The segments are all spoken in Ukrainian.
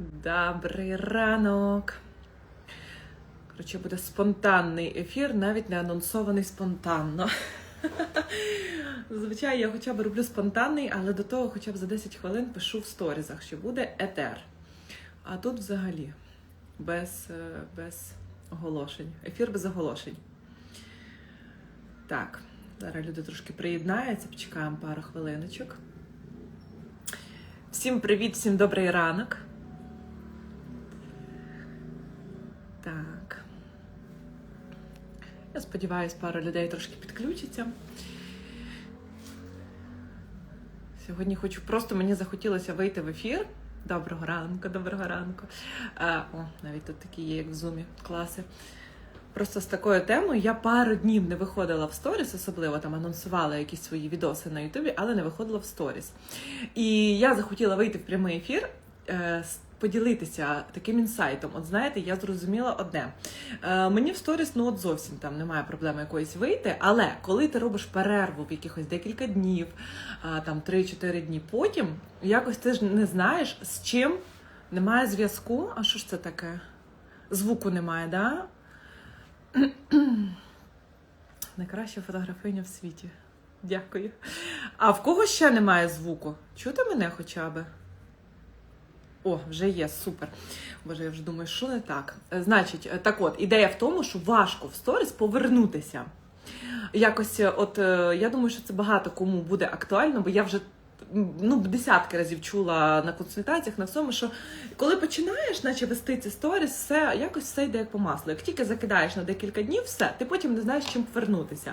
Добрий ранок. Коротше, буде спонтанний ефір, навіть не анонсований спонтанно. Зазвичай я хоча б роблю спонтанний, але до того хоча б за 10 хвилин пишу в сторізах, що буде етер. А тут взагалі без, е, без оголошень. Ефір без оголошень. Так, зараз люди трошки приєднаються, почекаємо пару хвилиночок. Всім привіт, всім добрий ранок. Я сподіваюся, пару людей трошки підключиться. Сьогодні хочу просто мені захотілося вийти в ефір. Доброго ранку, доброго ранку. А, о, навіть тут такі є, як в зумі, класи. Просто з такою темою я пару днів не виходила в сторіс, особливо там анонсувала якісь свої відоси на Ютубі, але не виходила в сторіс. І я захотіла вийти в прямий ефір. е, з- Поділитися таким інсайтом. От знаєте, я зрозуміла одне. Е, мені в сторіс ну от зовсім там немає проблеми якоїсь вийти, але коли ти робиш перерву в якихось декілька днів, а, там 3-4 дні потім, якось ти ж не знаєш, з чим немає зв'язку. А що ж це таке? Звуку немає, да? Найкраща фотографиня в світі. Дякую. А в кого ще немає звуку? Чути мене хоча б? О, вже є, супер. Боже, я вже думаю, що не так. Е, Значить, е, так от, ідея в тому, що важко в сторіс повернутися. Якось, е, от я думаю, що це багато кому буде актуально, бо я вже ну, десятки разів чула на консультаціях, на всьому, що коли починаєш, наче вести ці сторіс, все якось все йде як по маслу. Як тільки закидаєш на декілька днів, все, ти потім не знаєш, чим повернутися.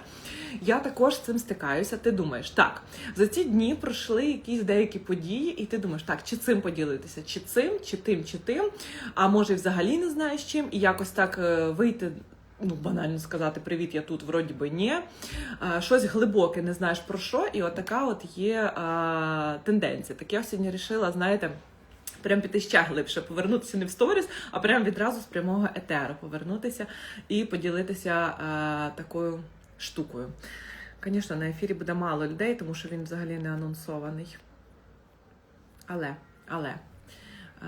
Я також з цим стикаюся. Ти думаєш, так, за ці дні пройшли якісь деякі події, і ти думаєш, так, чи цим поділитися, чи цим, чи тим, чи тим, а може, і взагалі не знаєш чим, і якось так е, вийти. Ну, банально сказати привіт, я тут вроді би ні. Щось глибоке не знаєш про що, і от така от є а, тенденція. Так я сьогодні вирішила, знаєте. Прям піти ще глибше, повернутися не в сторіс, а прям відразу з прямого етеру повернутися і поділитися а, такою штукою. Звісно, на ефірі буде мало людей, тому що він взагалі не анонсований. Але, але а,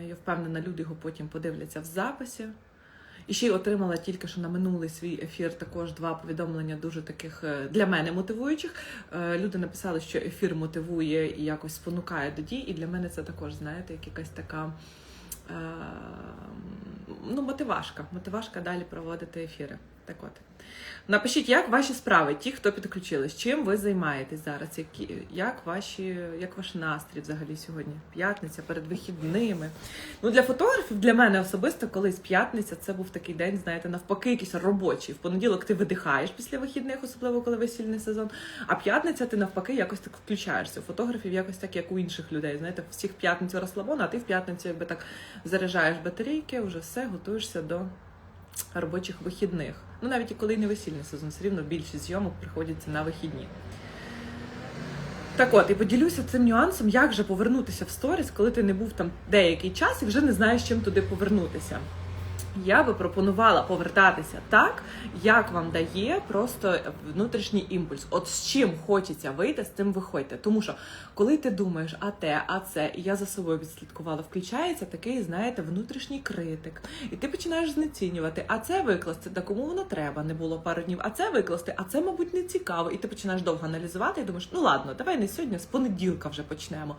я впевнена, люди його потім подивляться в записі. І ще й отримала тільки що на минулий свій ефір також два повідомлення дуже таких е, для мене мотивуючих. Е, Люди написали, що ефір мотивує і якось спонукає до дій. І для мене це також, знаєте, як якась така е, ну, мотивашка. Мотивашка далі проводити ефіри. Так от. Напишіть, як ваші справи, ті, хто підключились, чим ви займаєтесь зараз, які, як, ваші, як ваш настрій взагалі сьогодні? П'ятниця перед вихідними. Ну, для фотографів, для мене особисто, колись п'ятниця, це був такий день, знаєте, навпаки, якийсь робочий. В понеділок ти видихаєш після вихідних, особливо коли весільний сезон. А п'ятниця ти навпаки якось так включаєшся. У фотографів якось так, як у інших людей. Знаєте, всіх п'ятницю розслабона, а ти в п'ятницю якби так заряджаєш батарейки, вже все, готуєшся до робочих вихідних. Ну, навіть і коли не весільний сезон, все рівно більшість зйомок приходяться на вихідні. Так от, і поділюся цим нюансом, як же повернутися в сторіс, коли ти не був там деякий час і вже не знаєш, чим туди повернутися. Я би пропонувала повертатися так, як вам дає просто внутрішній імпульс. От з чим хочеться вийти, з тим виходьте. Тому що коли ти думаєш, а те, а це, і я за собою відслідкувала, включається такий, знаєте, внутрішній критик. І ти починаєш знецінювати, а це викласти, та кому воно треба, не було пару днів, а це викласти, а це, мабуть, не цікаво. І ти починаєш довго аналізувати і думаєш, ну ладно, давай не сьогодні, з понеділка вже почнемо.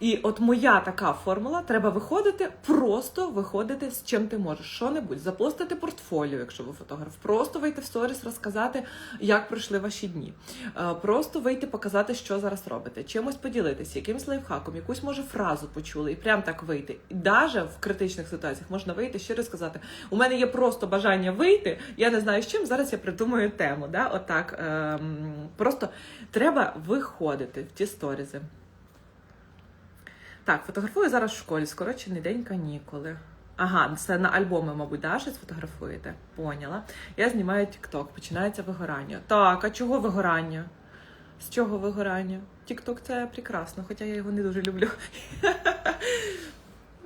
І от моя така формула: треба виходити, просто виходити з чим ти можеш. Що-небудь, запостити портфоліо, якщо ви фотограф, просто вийти в сторіс, розказати, як пройшли ваші дні. Е, Просто вийти, показати, що зараз робите, чимось поділитися, якимось лайфхаком, якусь може фразу почули, і прям так вийти. І навіть в критичних ситуаціях можна вийти щиро сказати: у мене є просто бажання вийти, я не знаю з чим. Зараз я придумаю тему. Да? Отак. Ем, Просто треба виходити в ті сторізи. Так, фотографую зараз в школі, скорочений день канікули. Ага, це на альбоми, мабуть, да, щось фотографуєте? Поняла. Я знімаю TikTok, починається вигорання. Так, а чого вигорання? З чого вигорання? TikTok це прекрасно, хоча я його не дуже люблю.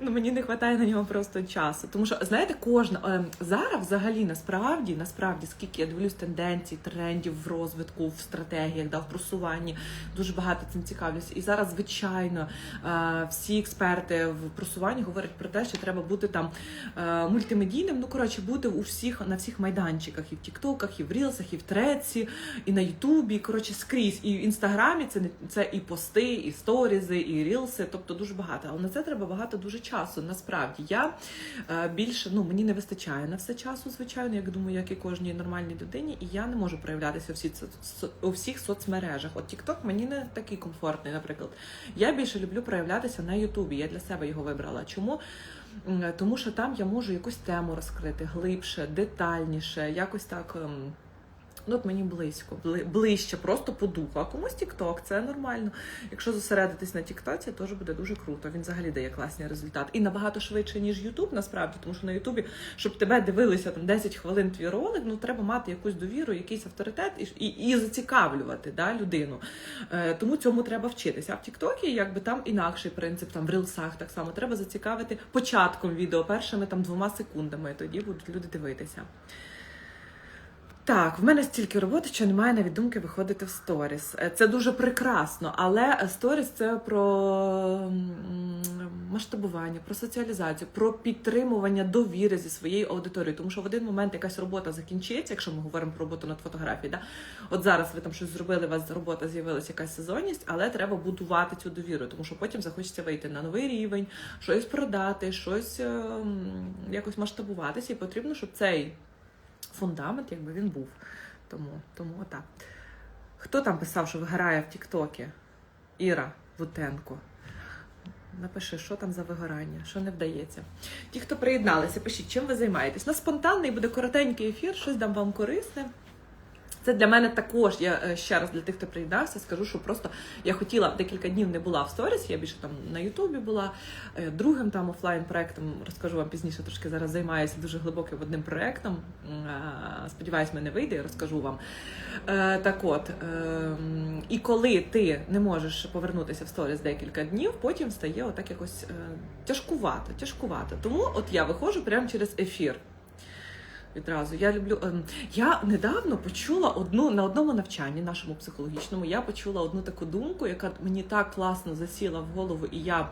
Ну, мені не вистачає на нього просто часу. Тому що, знаєте, кожна ем, зараз взагалі насправді, насправді, скільки я дивлюсь тенденцій, трендів в розвитку, в стратегіях, да, в просуванні, дуже багато цим цікавлюсь. І зараз, звичайно, е, всі експерти в просуванні говорять про те, що треба бути там е, мультимедійним. Ну, коротше, бути у всіх на всіх майданчиках, і в Тіктоках, і в Рілсах, і в Треці, і на Ютубі. Коротше, скрізь. І в інстаграмі це це і пости, і сторізи, і рілси, тобто дуже багато. Але на це треба багато дуже часу. Насправді я е, більше ну мені не вистачає на все часу, звичайно, як думаю, як і кожній нормальній людині, і я не можу проявлятися у всі у всіх соцмережах. От TikTok мені не такий комфортний, наприклад. Я більше люблю проявлятися на Ютубі. Я для себе його вибрала. Чому? Тому що там я можу якусь тему розкрити глибше, детальніше, якось так. Ну, от мені близько, бли- ближче, просто по духу. А комусь TikTok, це нормально. Якщо зосередитись на TikTok, теж буде дуже круто. Він взагалі дає класний результат. І набагато швидше, ніж YouTube, насправді, тому що на Ютубі, щоб тебе дивилися там 10 хвилин твій ролик, ну треба мати якусь довіру, якийсь авторитет і, і, і зацікавлювати да, людину. Е, тому цьому треба вчитися. А в Тіктокі, якби там інакший принцип, там в рилсах так само треба зацікавити початком відео, першими там двома секундами, тоді будуть люди дивитися. Так, в мене стільки роботи, що немає навіть думки виходити в сторіс. Е, Це дуже прекрасно, але сторіс це про масштабування, про соціалізацію, про підтримування довіри зі своєю аудиторією. Тому що в один момент якась робота закінчиться, якщо ми говоримо про роботу над фотографією. Да? От зараз ви там щось зробили, у вас робота з'явилася якась сезонність, але треба будувати цю довіру, тому що потім захочеться вийти на новий рівень, щось продати, щось ем, якось масштабуватися, і потрібно, щоб цей фундамент, якби він був. Тому, тому отак. Хто там писав, що вигорає в Тіктокі? Іра Лутенко. Напиши, що там за вигорання, що не вдається. Ті, хто приєдналися, пишіть, чим ви займаєтесь. На спонтанний буде коротенький ефір, щось дам вам корисне. Це для мене також. Я е, ще раз для тих, хто приєднався, скажу, що просто я хотіла декілька днів не була в сторіс. Я більше там на Ютубі була. Е, Другим там офлайн проектом розкажу вам пізніше. Трошки зараз займаюся дуже глибоким одним проектом. Е, Сподіваюсь, мене вийде, розкажу вам. Так от, ем, і коли ти не можеш повернутися в сторіс декілька днів, потім стає отак якось тяжкувато, тяжкувато. Тому от я виходжу прямо через ефір. Відразу я люблю. ем, Я недавно почула одну на одному навчанні нашому психологічному. Я почула одну таку думку, яка мені так класно засіла в голову, і я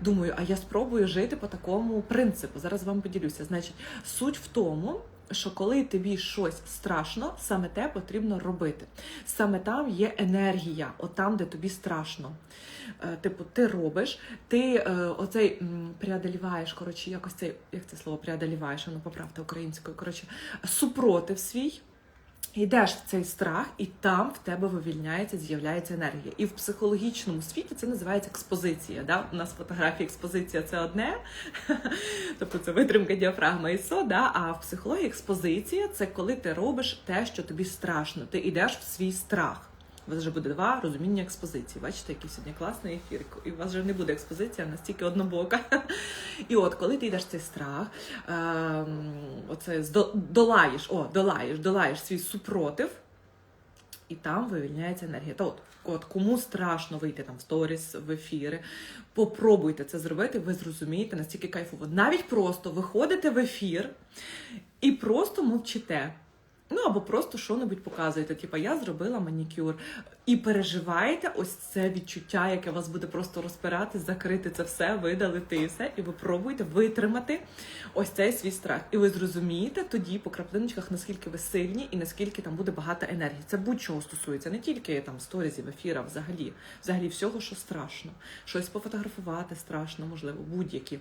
думаю, а я спробую жити по такому принципу. Зараз вам поділюся. Значить, суть в тому. Що коли тобі щось страшно, саме те потрібно робити. Саме там є енергія, от там, де тобі страшно. Е, Типу, ти робиш, ти е, оцей преодоліваєш, коротше, якось цей, як це слово преодоліваєш, воно поправте українською. Коротше, супротив свій. Йдеш в цей страх, і там в тебе вивільняється, з'являється енергія. І в психологічному світі це називається експозиція. Да? У нас фотографія експозиція це одне, тобто це витримка діафрагма і со, да? а в психології експозиція це коли ти робиш те, що тобі страшно. Ти йдеш в свій страх. У вас вже буде два розуміння експозиції. Бачите, який сьогодні класний ефір. І у вас вже не буде експозиція настільки однобока. І от, коли ти йдеш цей страх, ем, оце долаєш, о, долаєш, долаєш свій супротив, і там вивільняється енергія. То от, от кому страшно вийти там в сторіс, в ефіри, попробуйте це зробити, ви зрозумієте настільки кайфово. Навіть просто виходите в ефір і просто мовчите. Ну або просто що-небудь показуєте. Типа я зробила манікюр. І переживаєте ось це відчуття, яке вас буде просто розпирати, закрити це все, видалити і все. І ви пробуєте витримати ось цей свій страх. І ви зрозумієте тоді по краплиночках, наскільки ви сильні і наскільки там буде багато енергії. Це будь-чого стосується, не тільки там сторізів, ефіра, взагалі, взагалі всього, що страшно. Щось пофотографувати страшно, можливо, будь-які.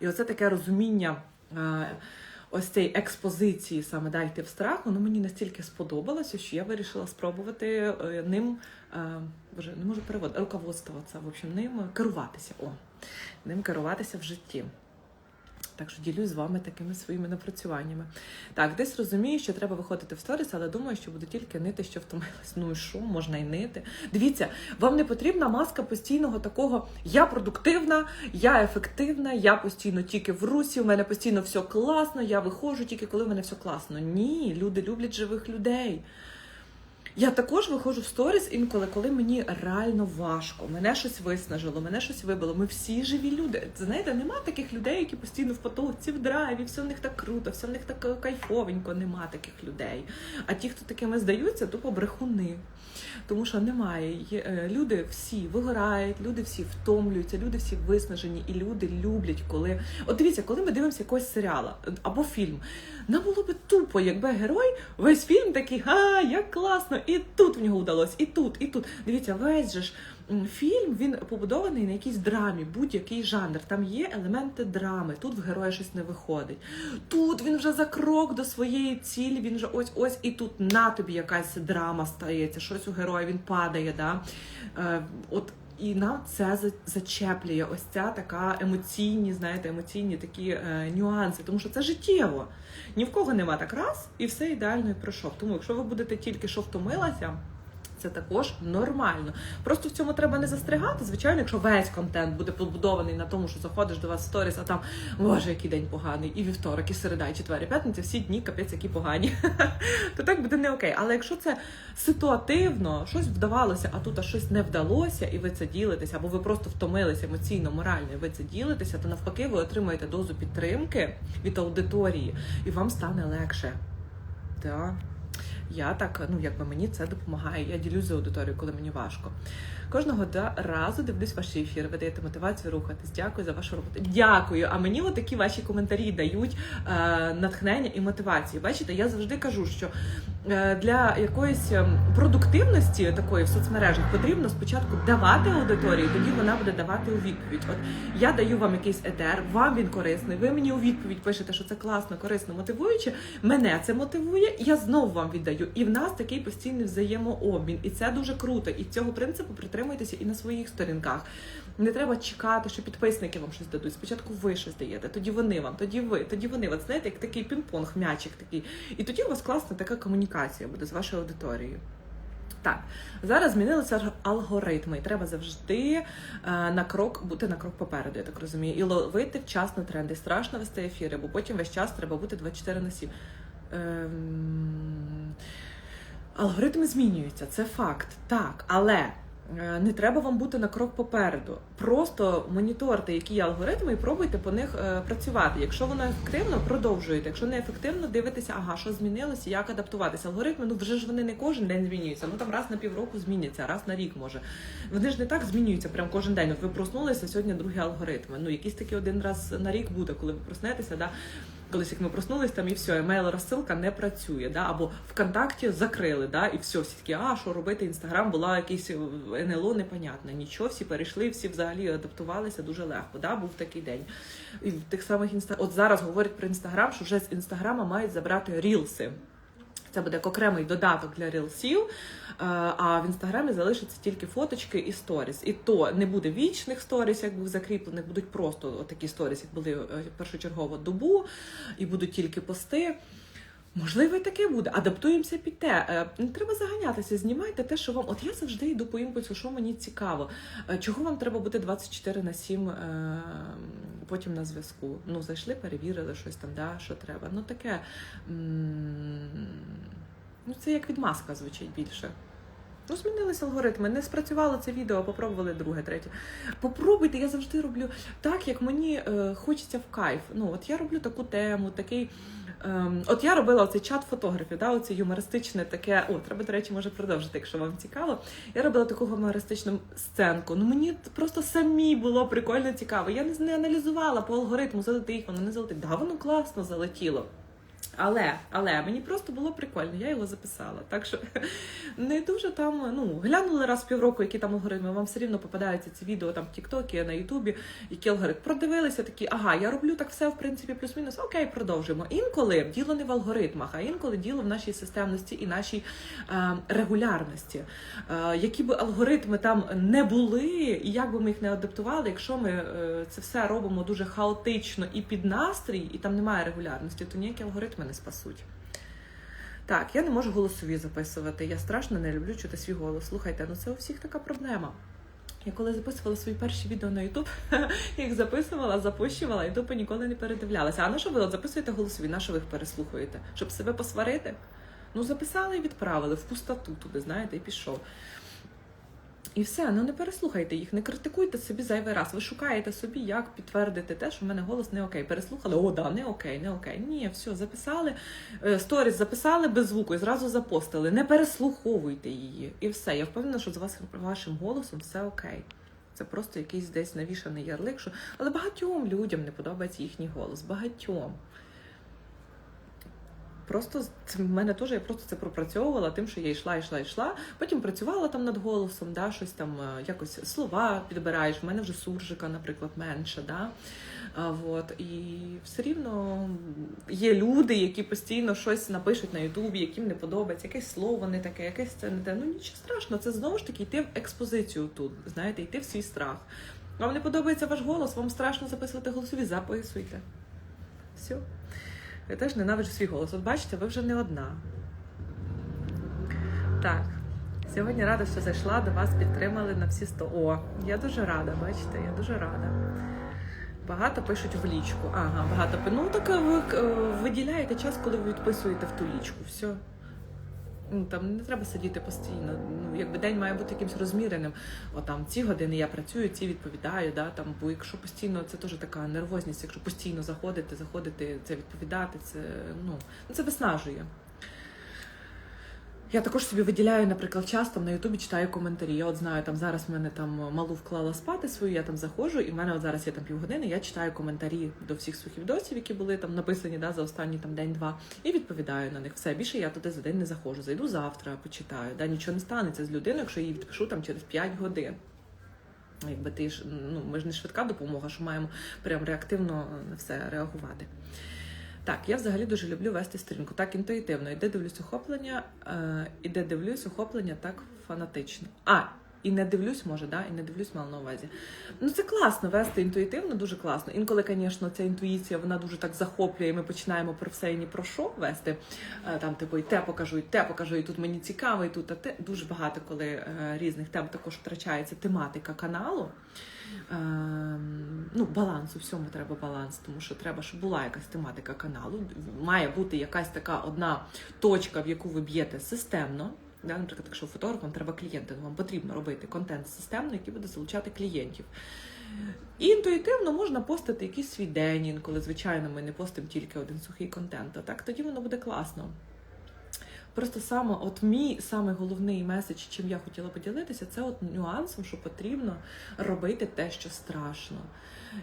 І оце таке розуміння. Ось цієї експозиції саме дайте в страх, воно мені настільки сподобалося, що я вирішила спробувати е, ним е, боже, не можу переводити, руководствуватися, в общем, ним керуватися. О, ним керуватися в житті. Так що ділюсь з вами такими своїми напрацюваннями. Так, десь розумію, що треба виходити в сторіс, але думаю, що буду тільки нити, що втомилась. Ну і що, можна і нити. Дивіться, вам не потрібна маска постійного такого я продуктивна, я ефективна, я постійно тільки в русі, у мене постійно все класно, я виходжу тільки коли в мене все класно. Ні, люди люблять живих людей. Я також виходжу в сторіс інколи, коли мені реально важко. Мене щось виснажило, мене щось вибило. Ми всі живі люди. Знаєте, нема таких людей, які постійно в потоці, в драйві, все в них так круто, все в них так кайфовенько. Нема таких людей. А ті, хто такими здаються, тупо брехуни. Тому що немає. Е, люди всі вигорають, люди всі втомлюються, люди всі виснажені, і люди люблять, коли. От дивіться, коли ми дивимося якогось серіала е, або фільм, нам було би тупо, якби герой весь фільм такий, а як класно, і тут в нього вдалося, і тут, і тут. Дивіться, весь же ж фільм він побудований на якійсь драмі, будь-який жанр. Там є елементи драми. Тут в героя щось не виходить. Тут він вже за крок до своєї цілі, він вже ось ось, і тут на тобі якась драма стається, щось у героя він падає. Да? Е, от і нам це за- зачеплює ось ця така емоційні, знаєте, емоційні такі е, нюанси, тому що це життєво. Ні в кого нема так раз, і все ідеально і пройшов. Тому, якщо ви будете тільки що втомилася. Це також нормально. Просто в цьому треба не застрягати. Звичайно, якщо весь контент буде побудований на тому, що заходиш до вас в сторіс, а там боже, який день поганий, і вівторок, і середа, і четвер, і п'ятниця, всі дні капець, які погані. То так буде не окей. Але якщо це ситуативно, щось вдавалося, а тут аж щось не вдалося, і ви це ділитеся, або ви просто втомилися емоційно, морально, і ви це ділитеся, то навпаки, ви отримаєте дозу підтримки від аудиторії, і вам стане легше. Так. Я так, ну якби мені це допомагає. Я ділюсь з аудиторією, коли мені важко. Кожного разу дивлюсь ваші ефіри, ви даєте мотивацію рухатись. Дякую за вашу роботу. Дякую. А мені от такі ваші коментарі дають е, натхнення і мотивацію. Бачите, я завжди кажу, що е, для якоїсь ем, продуктивності такої в соцмережах потрібно спочатку давати аудиторії, тоді вона буде давати у відповідь. От я даю вам якийсь етер, вам він корисний. Ви мені у відповідь пишете, що це класно, корисно, мотивуюче. Мене це мотивує, я знову вам віддаю. І в нас такий постійний взаємообмін. І це дуже круто. І цього принципу притримуйтеся і на своїх сторінках. Не треба чекати, що підписники вам щось дадуть. Спочатку ви щось даєте, тоді вони вам, тоді ви, тоді вони. От знаєте, як такий пінг-понг, м'ячик такий. І тоді у вас класна така комунікація буде з вашою аудиторією. Так, зараз змінилися алгоритми, і треба завжди е, на крок бути на крок попереду, я так розумію, і ловити вчасно тренди. Страшно вести ефіри, бо потім весь час треба бути 24 на 7. Ем... Алгоритми змінюються, це факт, так, але е, не треба вам бути на крок попереду. Просто моніторте, які є алгоритми, і пробуйте по них е, працювати. Якщо воно ефективно, продовжуєте. Якщо не ефективно, дивитеся, ага, що змінилося, як адаптуватися. Алгоритми, ну вже ж вони не кожен день змінюються. Ну там раз на півроку зміняться, раз на рік може. Вони ж не так змінюються прям кожен день. От ви проснулися сьогодні другі алгоритми. Ну якийсь такий один раз на рік буде, коли ви проснетеся, да. Колись як ми проснулись, там і все, емейл розсилка не працює, да? або ВКонтакті закрили, да? і все, всі такі, а що робити? Інстаграм була якийсь е, НЛО непонятне. Нічого, всі перейшли, всі взагалі адаптувалися дуже легко. Да? Був такий день. І в тих самих інста... От зараз говорять про інстаграм, що вже з інстаграма мають забрати рілси. Це буде як окремий додаток для рілсів, е, а в інстаграмі залишаться тільки фоточки і сторіс. І то не буде вічних сторіс, як був закріплених, будуть просто такі сторіс, як були е, першочергово добу, і будуть тільки пости. Можливо, і таке буде. Адаптуємося під те. Е, Не треба заганятися, знімайте те, що вам. От я завжди йду по імпульсу, що мені цікаво. Е, Чого вам треба бути 24 на 7 е, потім на зв'язку? Ну, зайшли, перевірили щось там, да, що треба. Ну таке. Ну, це як відмазка звучить більше. Ну, змінилися алгоритми, не спрацювало це відео, попробували друге, третє. Попробуйте, я завжди роблю так, як мені е, хочеться в кайф. Ну, от я роблю таку тему, такий. Ем, от я робила цей чат фотографів, да, оце юмористичне таке. О, треба, до речі, може продовжити, якщо вам цікаво. Я робила таку гумористичну сценку. Ну мені просто самі було прикольно цікаво. Я не, не аналізувала по алгоритму, залетить воно, не залетить. Да, воно класно залетіло. Але, але мені просто було прикольно, я його записала. Так що не дуже там, ну, глянули раз в півроку, які там алгоритми, вам все рівно попадаються ці відео там в Тіктокі, на Ютубі, які алгоритми. Продивилися такі, ага, я роблю так все, в принципі, плюс-мінус, окей, продовжуємо. Інколи діло не в алгоритмах, а інколи діло в нашій системності і нашій е, регулярності. Е, які би алгоритми там не були, і як би ми їх не адаптували, якщо ми е, це все робимо дуже хаотично і під настрій, і там немає регулярності, то ніякі алгоритми не спасуть. Так, я не можу голосові записувати. Я страшно не люблю чути свій голос. Слухайте, ну це у всіх така проблема. Я коли записувала свої перші відео на YouTube, їх записувала, запущувала, і тупо ніколи не передивлялася. А на що ви от записуєте голосові? На що ви їх переслухаєте? Щоб себе посварити? Ну, записали і відправили в пустоту туди, знаєте, і пішов. І все, ну не переслухайте їх, не критикуйте собі зайвий раз. Ви шукаєте собі, як підтвердити те, що в мене голос не окей. Переслухали, о, да, не окей, не окей. Ні, все, записали. е, Сторіс записали без звуку і зразу запостили. Не переслуховуйте її. І все. Я впевнена, що з вас вашим голосом все окей. Це просто якийсь десь навішаний ярлик, що але багатьом людям не подобається їхній голос. Багатьом. Просто це в мене теж я просто це пропрацьовувала тим, що я йшла, йшла, йшла. Потім працювала там над голосом, да, щось там е, якось слова підбираєш. В мене вже суржика, наприклад, менше. Да? А, вот. І все рівно є люди, які постійно щось напишуть на Ютубі, яким не подобається, якесь слово не таке, якесь це не те. Ну нічого страшного, це знову ж таки йти в експозицію тут, знаєте, йти в свій страх. Вам не подобається ваш голос, вам страшно записувати голосові, записуйте. Все. Я теж ненавиджу свій голос. От бачите, ви вже не одна. Так. Сьогодні рада, що зайшла до вас, підтримали на всі сто. О, я дуже рада, бачите, я дуже рада. Багато пишуть в лічку. Ага, багато Ну так ви е, виділяєте час, коли ви відписуєте в ту лічку. Все. Ну, там не треба сидіти постійно. Ну, якби день має бути якимось розміреним. О, там ці години я працюю, ці відповідаю. Да, там, бо якщо постійно, це теж така нервозність, якщо постійно заходити, заходити, це відповідати, це ну, це виснажує. Я також собі виділяю, наприклад, час там на Ютубі читаю коментарі. Я от знаю, там зараз в мене там малу вклала спати свою, я там заходжу, і в мене от зараз є там півгодини, я читаю коментарі до всіх своїх відосів, які були там написані да, за останні там день-два, і відповідаю на них. Все більше я туди за день не заходжу. Зайду завтра, почитаю. Да, нічого не станеться з людиною, якщо її відпишу там через 5 годин. Якби ти ж ну ми ж не швидка допомога, що маємо прям реактивно на все реагувати. Так, я взагалі дуже люблю вести сторінку. Так інтуїтивно. Іде дивлюсь охоплення, е, іде дивлюсь охоплення так фанатично. А, і не дивлюсь, може, да? і не дивлюсь, мала на увазі. Ну це класно вести інтуїтивно, дуже класно. Інколи, звісно, ця інтуїція вона дуже так захоплює. і Ми починаємо про все і ні про що вести. Е, Там, типу, і те покажу, і те покажу, і тут мені цікаво, і тут а те. Дуже багато, коли е, різних тем також втрачається тематика каналу. Ем, ну, баланс у всьому треба баланс, тому що треба, щоб була якась тематика каналу. Має бути якась така одна точка, в яку ви б'єте системно. Да, наприклад, якщо фотографам треба клієнти, вам потрібно робити контент системно, який буде залучати клієнтів. І інтуїтивно можна постити якийсь свій день, інколи, звичайно, ми не постимо тільки один сухий контент, а так тоді воно буде класно. Просто саме, от мій саме головний меседж, чим я хотіла поділитися, це от нюансом, що потрібно робити те, що страшно.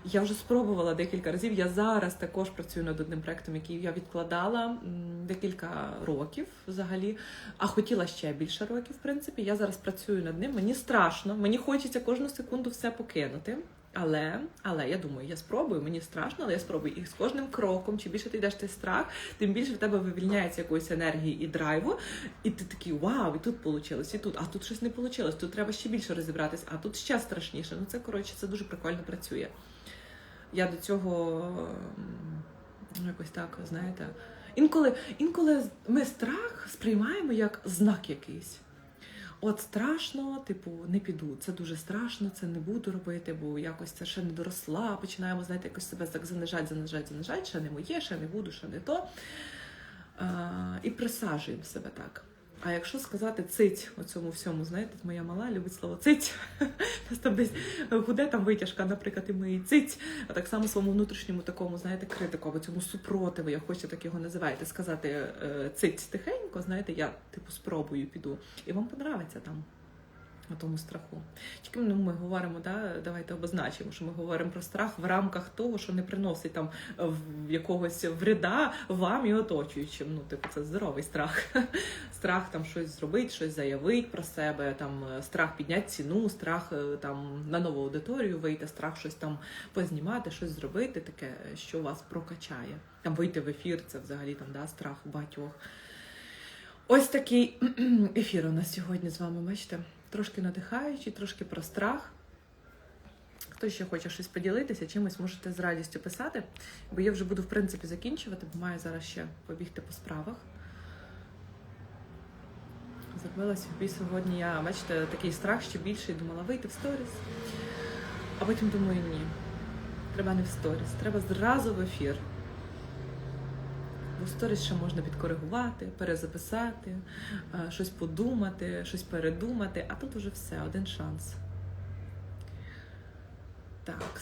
Я вже спробувала декілька разів. Я зараз також працюю над одним проектом, який я відкладала декілька років взагалі, а хотіла ще більше років, в принципі. Я зараз працюю над ним. Мені страшно, мені хочеться кожну секунду все покинути. Але, але я думаю, я спробую, мені страшно, але я спробую. І з кожним кроком, чим більше ти йдеш цей страх, тим більше в тебе вивільняється якоїсь енергії і драйву, і ти такий вау, і тут вийшло, і тут, а тут щось не вийшло, тут треба ще більше розібратись, а тут ще страшніше. Ну це коротше, це дуже прикольно працює. Я до цього ну, якось так, знаєте. Інколи, інколи ми страх сприймаємо як знак якийсь. От страшно, типу, не піду. Це дуже страшно, це не буду робити, бо якось це ще не доросла. Починаємо, знаєте, якось себе так занижати, занижати, занижати, ще не моє, ще не буду, ще не то. А, і присаджуємо себе так. А якщо сказати цить у цьому всьому, знаєте, моя мала любить слово цить. Нас там десь гуде там витяжка, наприклад, і ми цить. А так само своєму внутрішньому такому, знаєте, критику або цьому супротиву, я хочу так його називаєте, сказати е, цить тихенько, знаєте, я типу спробую піду. І вам подобається там. На тому страху. Тільки ну, ми говоримо, да, давайте обозначимо, що ми говоримо про страх в рамках того, що не приносить там в якогось вреда вам і оточуючим. Ну, типу, це здоровий страх. Страх там щось зробити, щось заявити про себе, там е, страх підняти ціну, страх е, там на нову аудиторію вийти, страх щось там познімати, щось зробити, таке, що вас прокачає. Там вийти в ефір, це взагалі там да, страх багатьох. Ось такий ефір у нас сьогодні з вами, бачите? Трошки надихаючий, трошки про страх. Хто ще хоче щось поділитися, чимось можете з радістю писати, бо я вже буду, в принципі, закінчувати, бо маю зараз ще побігти по справах. Зробила собі сьогодні я, бачите, такий страх ще більший, думала вийти в сторіс. А потім думаю, ні. Треба не в сторіс, треба зразу в ефір. Бо сторіс ще можна підкоригувати, перезаписати, е, щось подумати, щось передумати, а тут уже все, один шанс. Так.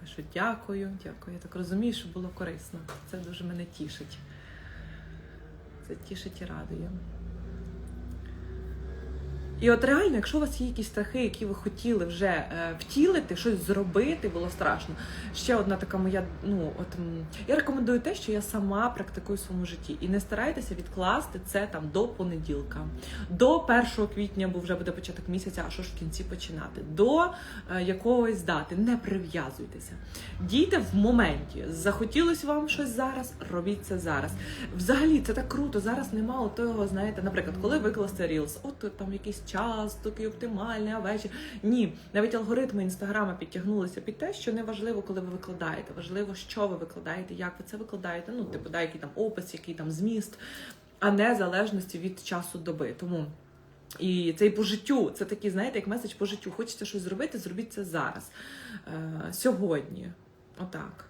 Пишу дякую, дякую. Я так розумію, що було корисно. Це дуже мене тішить. Це тішить і радує. І от реально, якщо у вас є якісь страхи, які ви хотіли вже е, втілити, щось зробити, було страшно. Ще одна така моя, ну от я рекомендую те, що я сама практикую в своєму житті. І не старайтеся відкласти це там до понеділка, до 1 квітня, бо вже буде початок місяця, а що ж в кінці починати, до е, якогось дати. Не прив'язуйтеся. Дійте в моменті. Захотілося вам щось зараз, робіть це зараз. Взагалі, це так круто. Зараз нема того, знаєте, наприклад, коли викласти Reels, от там якийсь час, такий оптимальний, а вечір. Ні, навіть алгоритми інстаграма підтягнулися під те, що не важливо, коли ви викладаєте. Важливо, що ви викладаєте, як ви це викладаєте. Ну, типу, да, який там опис, який там зміст, а не залежності від часу доби. Тому. І це і по життю, це такий, знаєте, як меседж по життю. Хочете щось зробити, зробіть це зараз, е, сьогодні. Отак.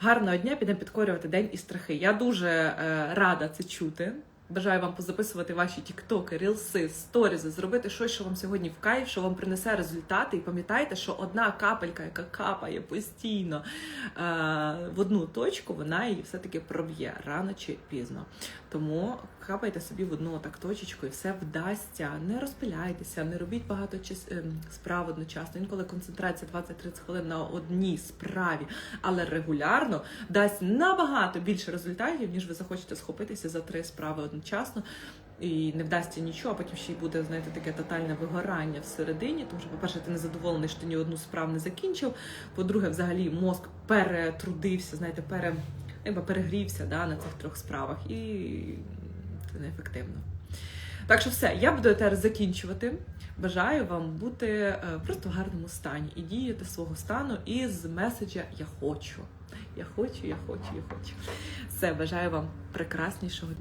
Гарного дня підемо підкорювати день і страхи. Я дуже е, рада це чути. Бажаю вам позаписувати ваші тіктоки, рілси, сторізи, зробити щось, що вам сьогодні в кайф, що вам принесе результати. І пам'ятайте, що одна капелька, яка капає постійно е, в одну точку, вона її все-таки проб'є рано чи пізно. Тому капайте собі в одну так точечку і все вдасться. Не розпиляйтеся, не робіть багато ем, справ одночасно. Інколи концентрація 20-30 хвилин на одній справі, але регулярно дасть набагато більше результатів, ніж ви захочете схопитися за три справи одночасно. І не вдасться нічого, а потім ще й буде, знаєте, таке тотальне вигорання всередині. Тому що, по-перше, ти не задоволений, що ти ні одну справу не закінчив. По-друге, взагалі мозк перетрудився, знаєте, пере, якби перегрівся да, на цих трьох справах, і це неефективно. Так що все, я буду тепер закінчувати. Бажаю вам бути е, просто в гарному стані і діяти свого стану із меседжа Я хочу. Я хочу, я хочу, я хочу. Все, бажаю вам прекраснішого дня.